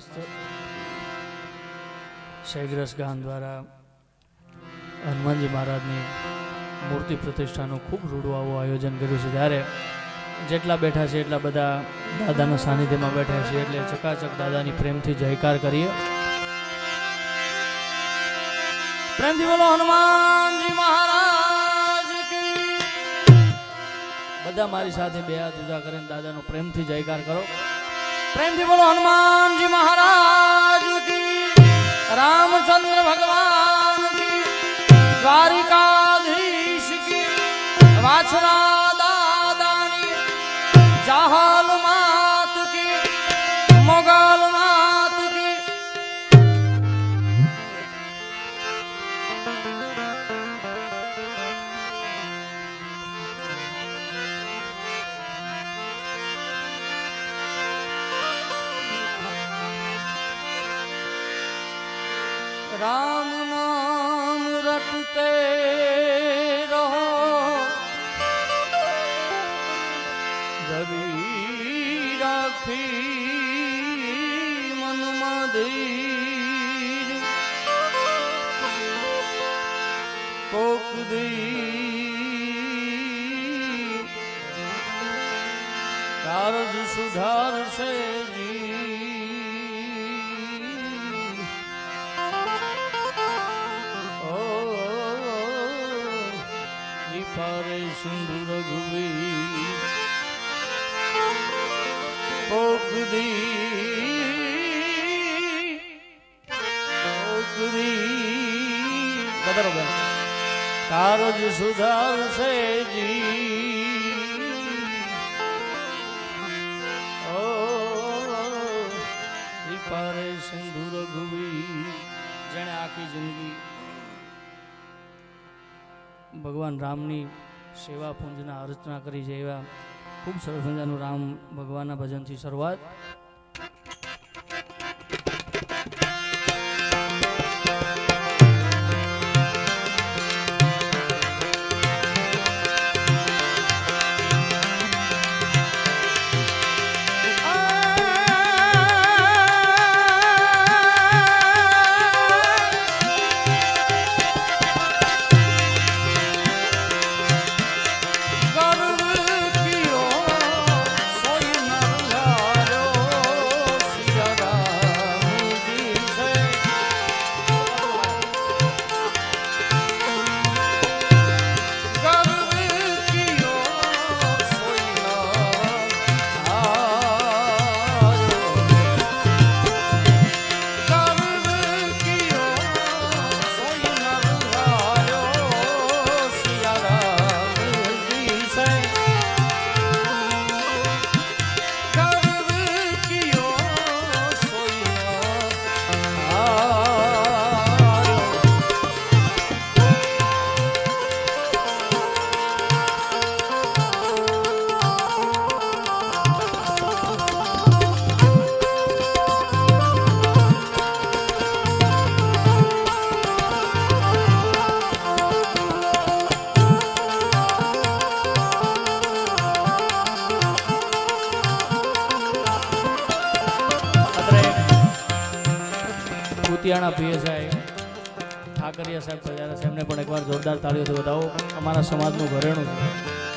મસ્ત શૈગ્રસ ગાન દ્વારા હનુમાનજી મહારાજની મૂર્તિ પ્રતિષ્ઠાનું ખૂબ રૂડું આવું આયોજન કર્યું છે. ત્યારે જેટલા બેઠા છે એટલા બધા દાદાના સાનિધ્યમાં બેઠા છે એટલે ચકાચક દાદાની પ્રેમથી જયકાર કરીએ. પ્રેમથી બોલો, હનુમાનજી મહારાજ બધા મારી સાથે બે હાથ ઉજા કરીને દાદાનો પ્રેમથી જયકાર કરો. પ્રેમથી બોલો હનુમાનજી મહારાજ રામચંદ્ર રાખી મનમાં ધીર કોક દી કારજ સુધારશે પારે સિંધુ રઘુવીર. બદરો બેન કારજ સુધારશે જી ઓ પારે સિંધુ રઘુવી જેણે આખી જિંદગી ભગવાન રામની સેવા પૂંજના અર્ચના કરી છે એવા ખૂબ સરસ મજાનું રામ ભગવાનના ભજનથી શરૂઆત. કુતિયાણા પીએસઆઈ ઠાકરિયા સાહેબ પ્રજારા સાહેબને પણ એકવાર જોરદાર તાળીઓથી બતાવો અમારા સમાજનું ઘરેણું છે.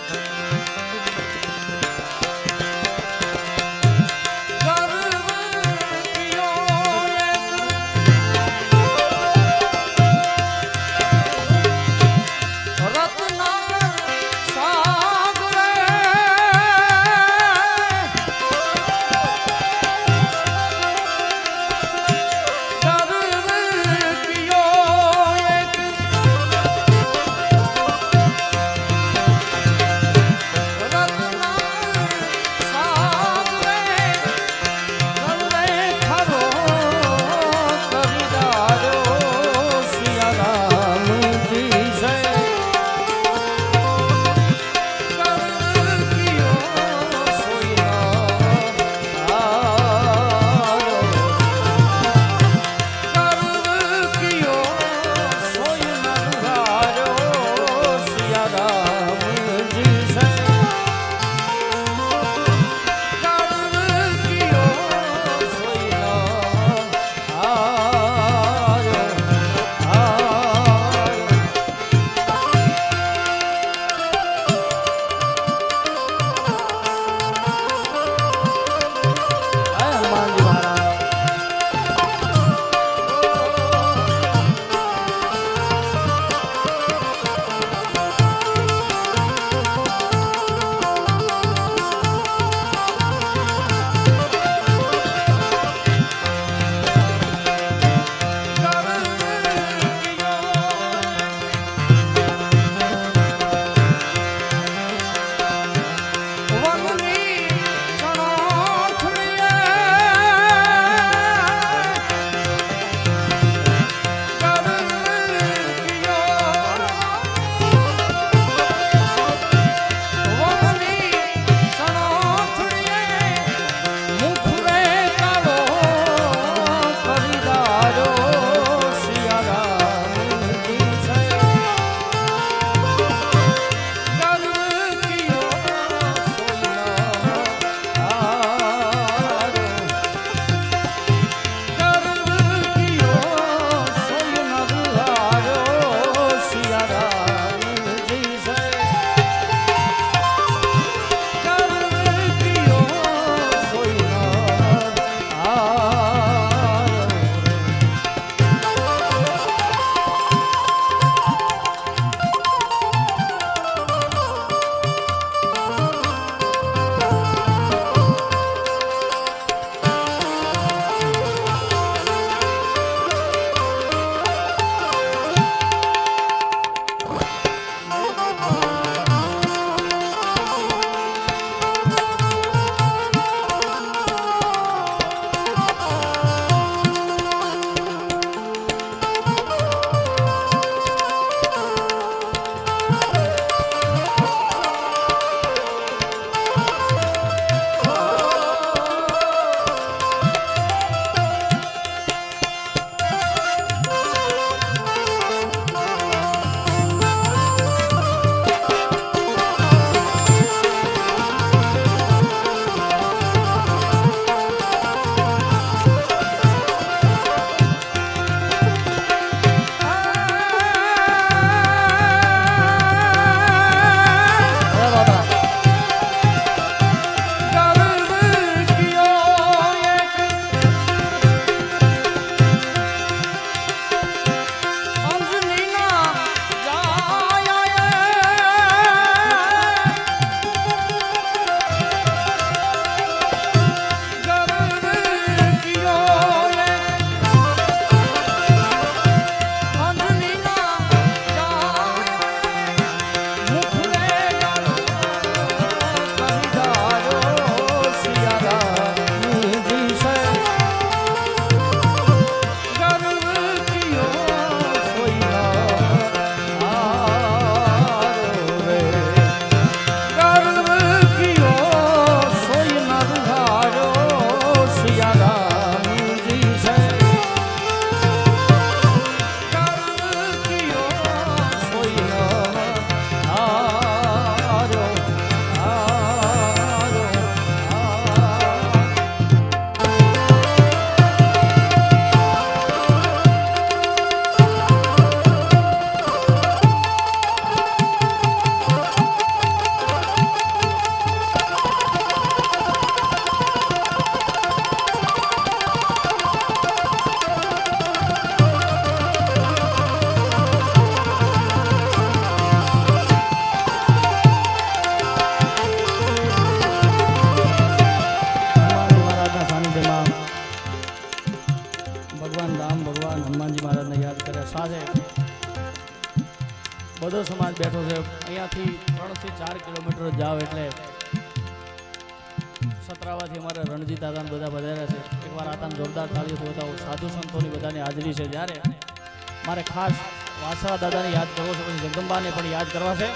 મારે ખાસ વાસવા દાદાને યાદ કરવો છે જગદંબાને પણ યાદ કરવા છે.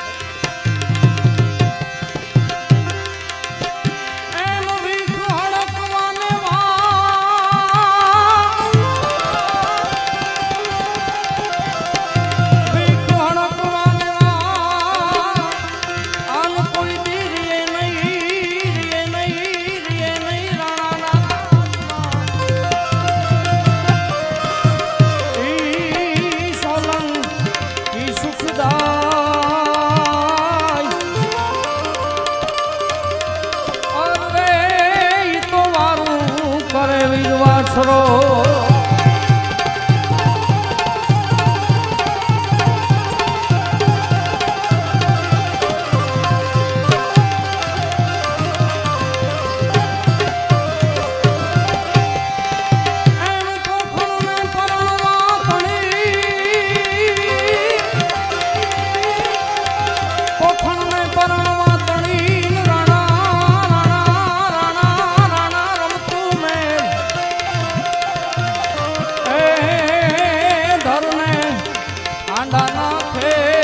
সরো ঠান্ডা না খেয়ে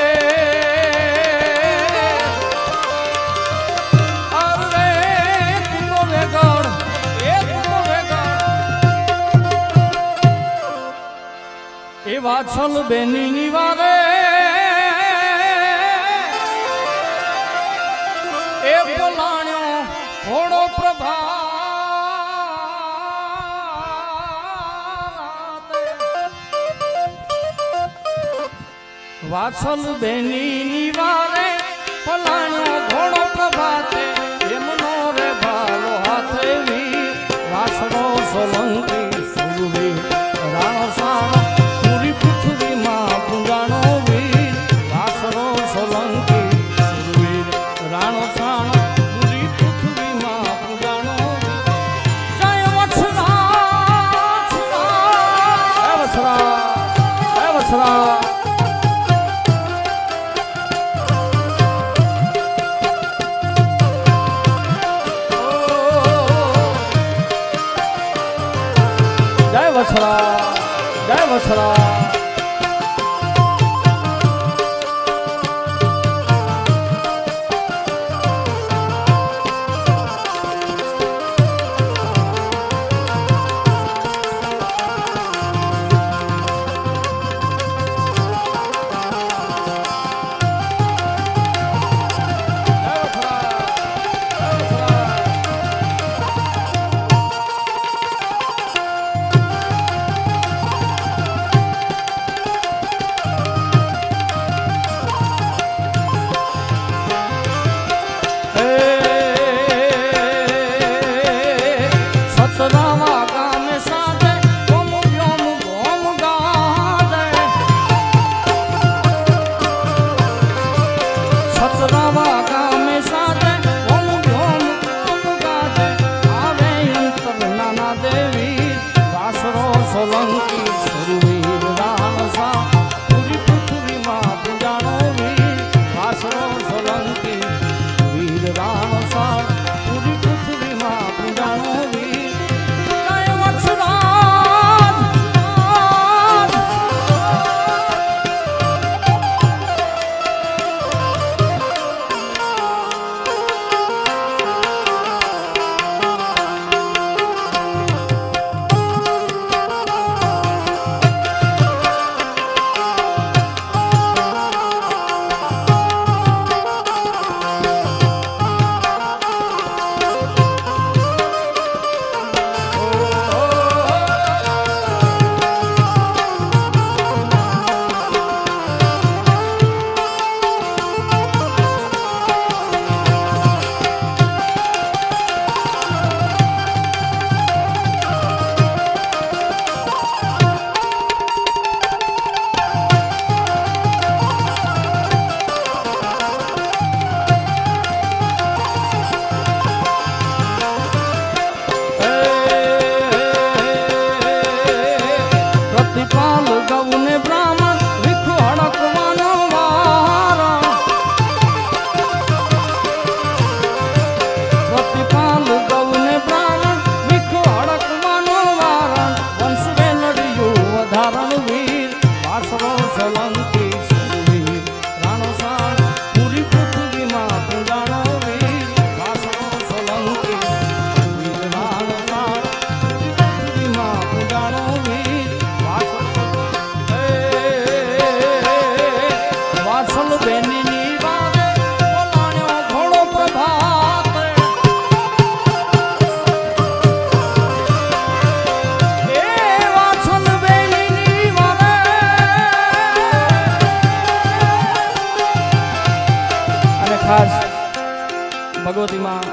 এবার চলবে নিবারে વાસલ બેની નિવારે પલાણ્યા ઘોડો પ્રભાતે વસરા ભગવતીમાં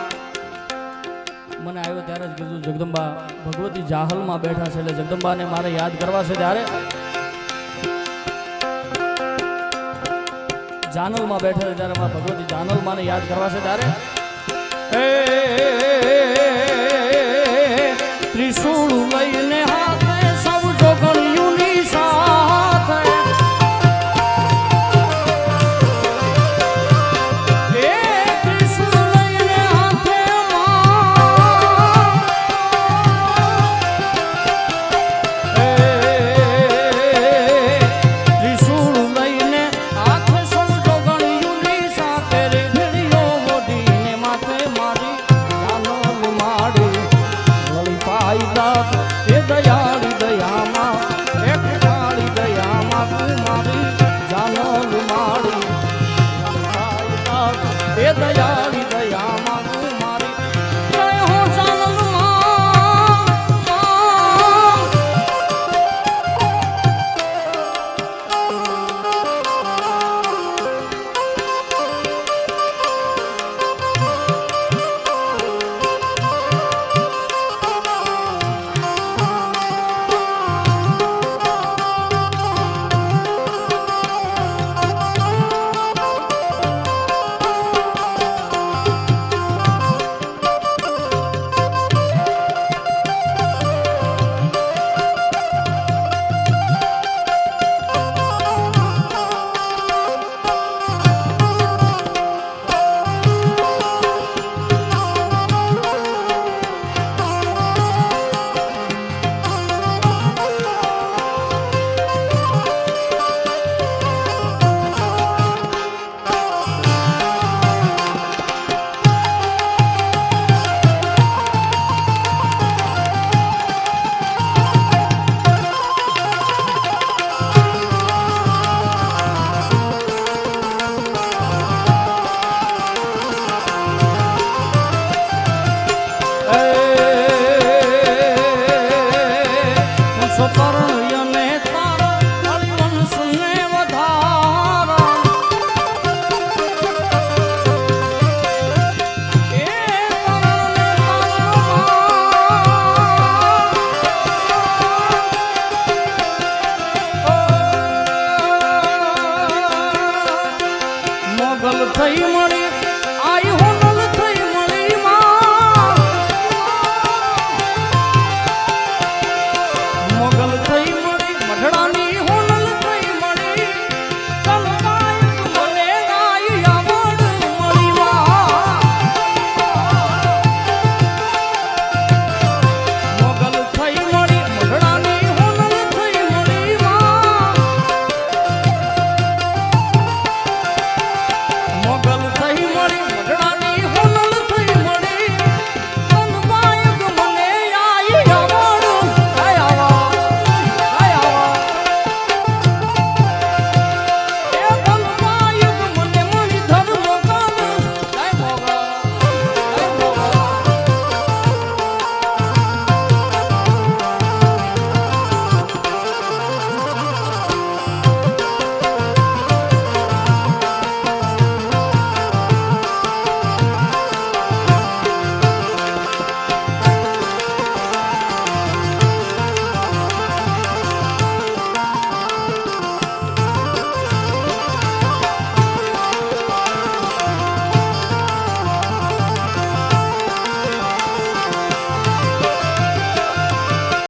મને આવ્યો ત્યારે જ કીધું જગદંબા ભગવતી જાહલમાં બેઠા છે એટલે જગદંબાને મારે યાદ કરવા છે ત્યારે જાનલમાં બેઠા છે ત્યારે મારે ભગવતી જાનલમાં યાદ કરવા છે ત્યારે ત્રિશુળ લઈને